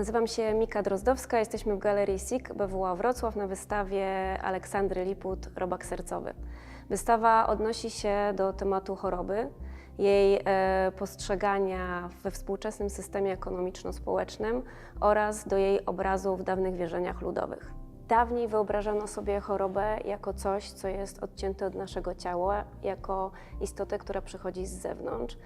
Nazywam się Mika Drozdowska, jesteśmy w Galerii SIK BWA Wrocław na wystawie Aleksandry Liput Robak Sercowy. Wystawa odnosi się do tematu choroby, jej e, postrzegania we współczesnym systemie ekonomiczno-społecznym oraz do jej obrazu w dawnych wierzeniach ludowych. Dawniej wyobrażano sobie chorobę jako coś, co jest odcięte od naszego ciała, jako istotę, która przychodzi z zewnątrz.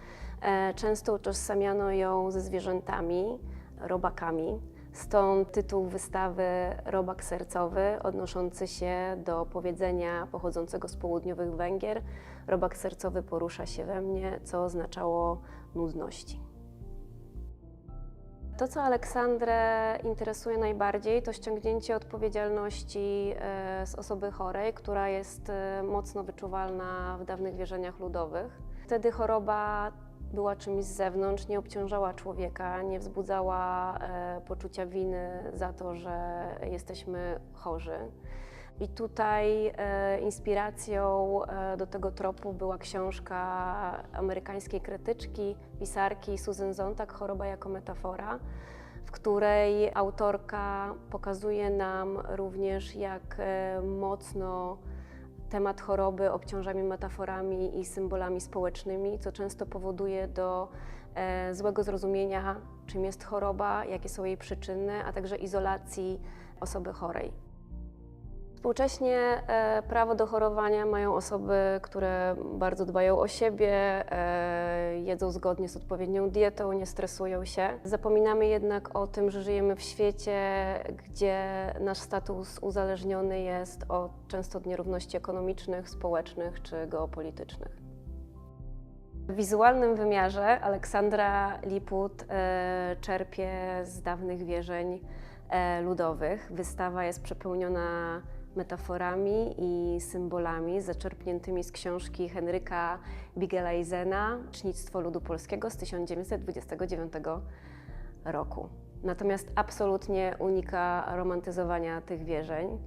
E, Często utożsamiano ją ze zwierzętami, robakami. Stąd tytuł wystawy Robak sercowy, odnoszący się do powiedzenia pochodzącego z południowych Węgier. Robak sercowy porusza się we mnie, co oznaczało nudności. To, co Aleksandrę interesuje najbardziej, to ściągnięcie odpowiedzialności e, z osoby chorej, która jest e, mocno wyczuwalna w dawnych wierzeniach ludowych. Wtedy choroba była czymś z zewnątrz, nie obciążała człowieka, nie wzbudzała e, poczucia winy za to, że jesteśmy chorzy. I tutaj e, inspiracją e, do tego tropu była książka amerykańskiej krytyczki, pisarki Susan Sontag Choroba jako metafora, w której autorka pokazuje nam również, jak e, mocno temat choroby obciążamy metaforami i symbolami społecznymi, co często powoduje do e, złego zrozumienia, czym jest choroba, jakie są jej przyczyny, a także izolacji osoby chorej. Współcześnie e, prawo do chorowania mają osoby, które bardzo dbają o siebie, e, jedzą zgodnie z odpowiednią dietą, nie stresują się. Zapominamy jednak o tym, że żyjemy w świecie, gdzie nasz status uzależniony jest od, często od nierówności ekonomicznych, społecznych czy geopolitycznych. W wizualnym wymiarze Aleksandra Liput e, czerpie z dawnych wierzeń ludowych. Wystawa jest przepełniona metaforami i symbolami zaczerpniętymi z książki Henryka Bigelaisena Cznictwo ludu polskiego z 1929 roku. Natomiast absolutnie unika romantyzowania tych wierzeń.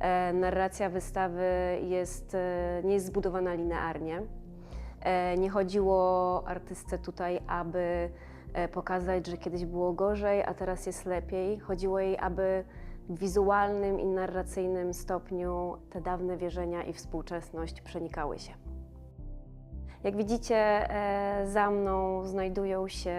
E, narracja wystawy jest, e, nie jest zbudowana linearnie. E, Nie chodziło artystce tutaj, aby pokazać, że kiedyś było gorzej, a teraz jest lepiej. Chodziło jej, aby wizualnym i narracyjnym stopniu te dawne wierzenia i współczesność przenikały się. Jak widzicie, e, za mną znajdują się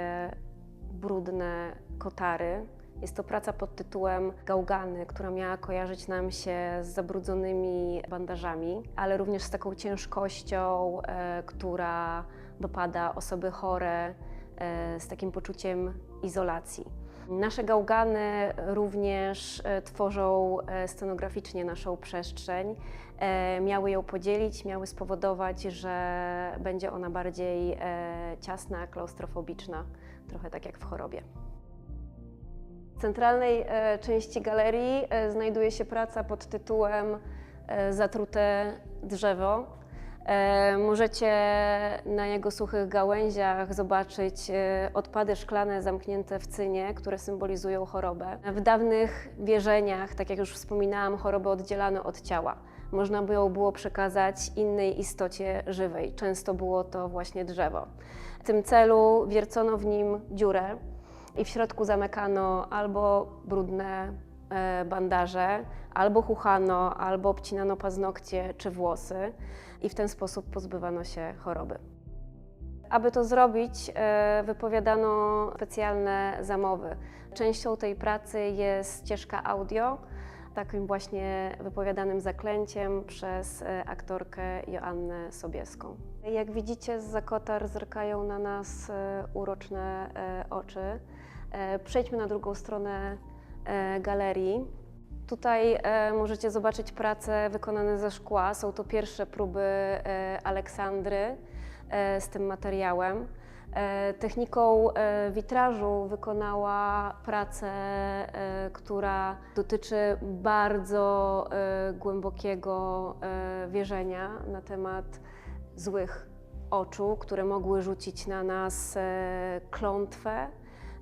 brudne kotary. Jest to praca pod tytułem Gałgany, która miała kojarzyć nam się z zabrudzonymi bandażami, ale również z taką ciężkością, e, która dopada osoby chore, e, z takim poczuciem izolacji. Nasze gałgany również e, tworzą e, scenograficznie naszą przestrzeń. E, Miały ją podzielić, miały spowodować, że będzie ona bardziej ciasna, klaustrofobiczna, trochę tak jak w chorobie. W centralnej części galerii znajduje się praca pod tytułem Zatrute drzewo. E, Możecie na jego suchych gałęziach zobaczyć e, odpady szklane zamknięte w cynie, które symbolizują chorobę. W dawnych wierzeniach, tak jak już wspominałam, chorobę oddzielano od ciała. Można by ją było przekazać innej istocie żywej. Często było to właśnie drzewo. W tym celu wiercono w nim dziurę i w środku zamykano albo brudne bandaże, albo chuchano, albo obcinano paznokcie czy włosy i w ten sposób pozbywano się choroby. Aby to zrobić, e, wypowiadano specjalne zamowy. Częścią tej pracy jest ścieżka audio, takim właśnie wypowiadanym zaklęciem przez e, aktorkę Joannę Sobieską. Jak widzicie, z zakotar zerkają na nas e, uroczne e, oczy. E, Przejdźmy na drugą stronę e, galerii. Tutaj e, możecie zobaczyć prace wykonane ze szkła. Są to pierwsze próby e, Aleksandry e, z tym materiałem. E, Techniką e, witrażu wykonała pracę, e, która dotyczy bardzo e, głębokiego e, wierzenia na temat złych oczu, które mogły rzucić na nas e, klątwę,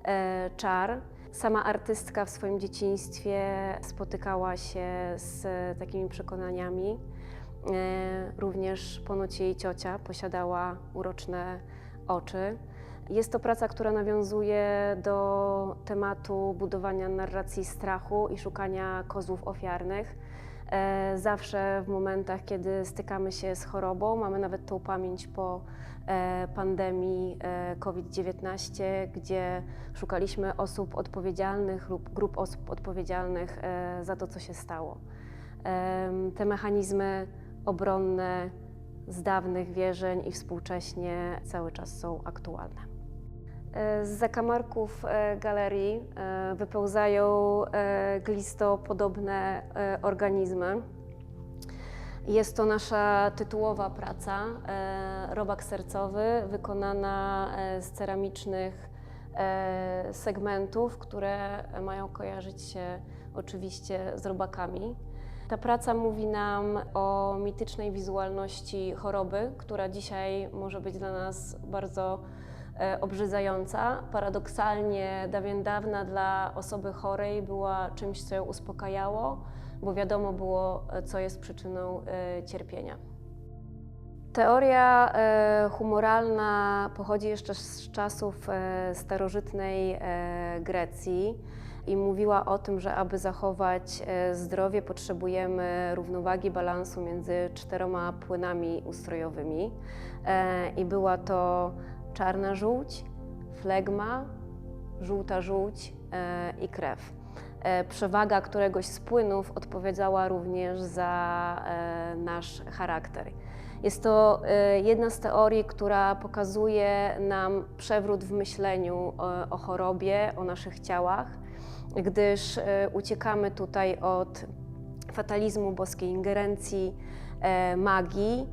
e, czar. Sama artystka w swoim dzieciństwie spotykała się z takimi przekonaniami. E, Również ponoć jej ciocia posiadała uroczne oczy. Jest to praca, która nawiązuje do tematu budowania narracji strachu i szukania kozłów ofiarnych. E, Zawsze w momentach, kiedy stykamy się z chorobą, mamy nawet tą pamięć po e, pandemii e, COVID-19, gdzie szukaliśmy osób odpowiedzialnych lub grup osób odpowiedzialnych za to, co się stało. Te mechanizmy obronne z dawnych wierzeń i współcześnie cały czas są aktualne. E, Z zakamarków e, galerii e, wypełzają glistopodobne organizmy. Jest to nasza tytułowa praca, robak sercowy, wykonana z ceramicznych segmentów, które mają kojarzyć się oczywiście z robakami. Ta praca mówi nam o mitycznej wizualności choroby, która dzisiaj może być dla nas bardzo obrzydzająca. Paradoksalnie dawien dawna dla osoby chorej była czymś, co ją uspokajało, bo wiadomo było, e, co jest przyczyną e, cierpienia. Teoria e, humoralna pochodzi jeszcze z czasów e, starożytnej e, Grecji i mówiła o tym, że aby zachować e, zdrowie, potrzebujemy równowagi, balansu między czteroma płynami ustrojowymi. E, I była to czarna żółć, flegma, żółta żółć e, i krew. E, Przewaga któregoś z płynów odpowiadała również za e, nasz charakter. Jest to jedna z teorii, która pokazuje nam przewrót w myśleniu o, chorobie, o naszych ciałach, gdyż uciekamy tutaj od fatalizmu, boskiej ingerencji, magii,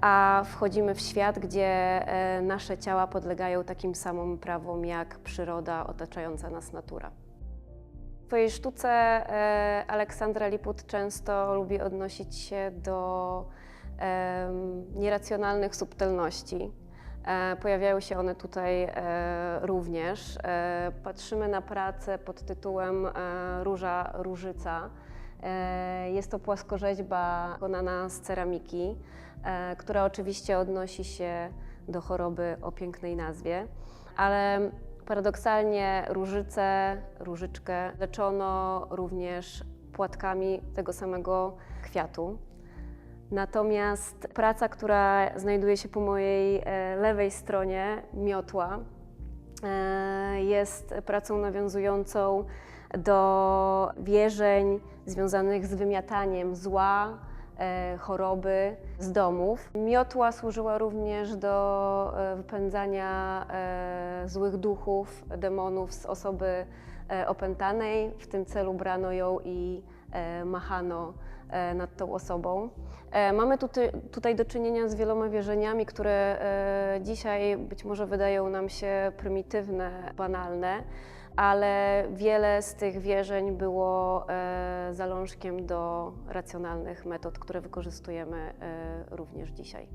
a wchodzimy w świat, gdzie e, nasze ciała podlegają takim samym prawom jak przyroda otaczająca nas natura. W swojej sztuce e, Aleksandra Liput często lubi odnosić się do nieracjonalnych subtelności. E, Pojawiają się one tutaj również. Patrzymy na pracę pod tytułem Róża Różyca. E, Jest to płaskorzeźba wykonana z ceramiki, e, która oczywiście odnosi się do choroby o pięknej nazwie, ale paradoksalnie różycę, różyczkę leczono również płatkami tego samego kwiatu. Natomiast praca, która znajduje się po mojej e, lewej stronie, miotła, jest pracą nawiązującą do wierzeń związanych z wymiataniem zła, e, choroby z domów. Miotła służyła również do e, wypędzania e, złych duchów, demonów z osoby opętanej. W tym celu brano ją i machano nad tą osobą. Mamy tutaj, do czynienia z wieloma wierzeniami, które dzisiaj być może wydają nam się prymitywne, banalne, ale wiele z tych wierzeń było e, zalążkiem do racjonalnych metod, które wykorzystujemy e, również dzisiaj.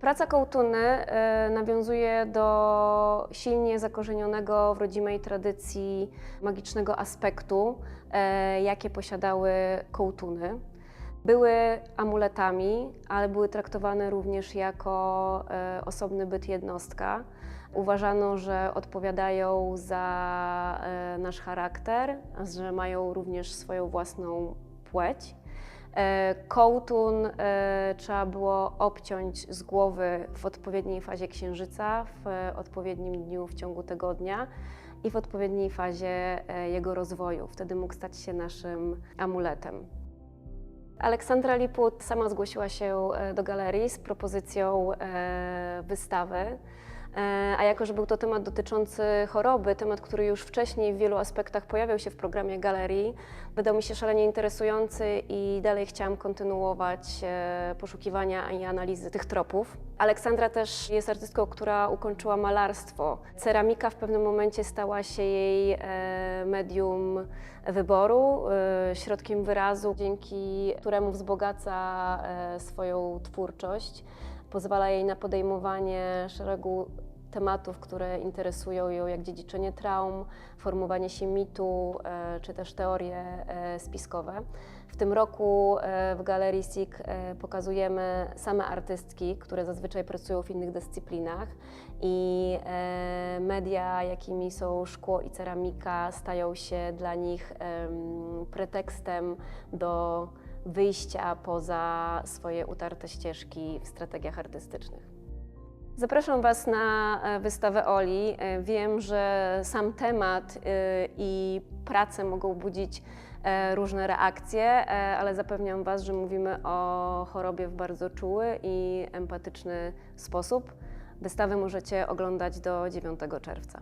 Praca Kołtuny e, nawiązuje do silnie zakorzenionego w rodzimej tradycji magicznego aspektu, jakie posiadały kołtuny. Były amuletami, ale były traktowane również jako e, osobny byt jednostka. Uważano, że odpowiadają za e, nasz charakter, że mają również swoją własną płeć. E, Kołtun trzeba było obciąć z głowy w odpowiedniej fazie księżyca, w odpowiednim dniu w ciągu tygodnia i w odpowiedniej fazie jego rozwoju. Wtedy mógł stać się naszym amuletem. Aleksandra Liput sama zgłosiła się e, do galerii z propozycją e, wystawy. E, A jako, że był to temat dotyczący choroby, temat, który już wcześniej w wielu aspektach pojawiał się w programie galerii, wydał mi się szalenie interesujący i dalej chciałam kontynuować poszukiwania i analizy tych tropów. Aleksandra też jest artystką, która ukończyła malarstwo. Ceramika w pewnym momencie stała się jej medium wyboru, e, środkiem wyrazu, dzięki któremu wzbogaca e, swoją twórczość pozwala jej na podejmowanie szeregu tematów, które interesują ją, jak dziedziczenie traum, formowanie się mitu, e, czy też teorie spiskowe. W tym roku e, w Galerii SIG e, pokazujemy same artystki, które zazwyczaj pracują w innych dyscyplinach i e, media, jakimi są szkło i ceramika, stają się dla nich em, pretekstem do wyjścia poza swoje utarte ścieżki w strategiach artystycznych. Zapraszam Was na e, wystawę Oli. E, Wiem, że sam temat e, i prace mogą budzić różne reakcje, ale zapewniam Was, że mówimy o chorobie w bardzo czuły i empatyczny sposób. Wystawę możecie oglądać do 9 czerwca.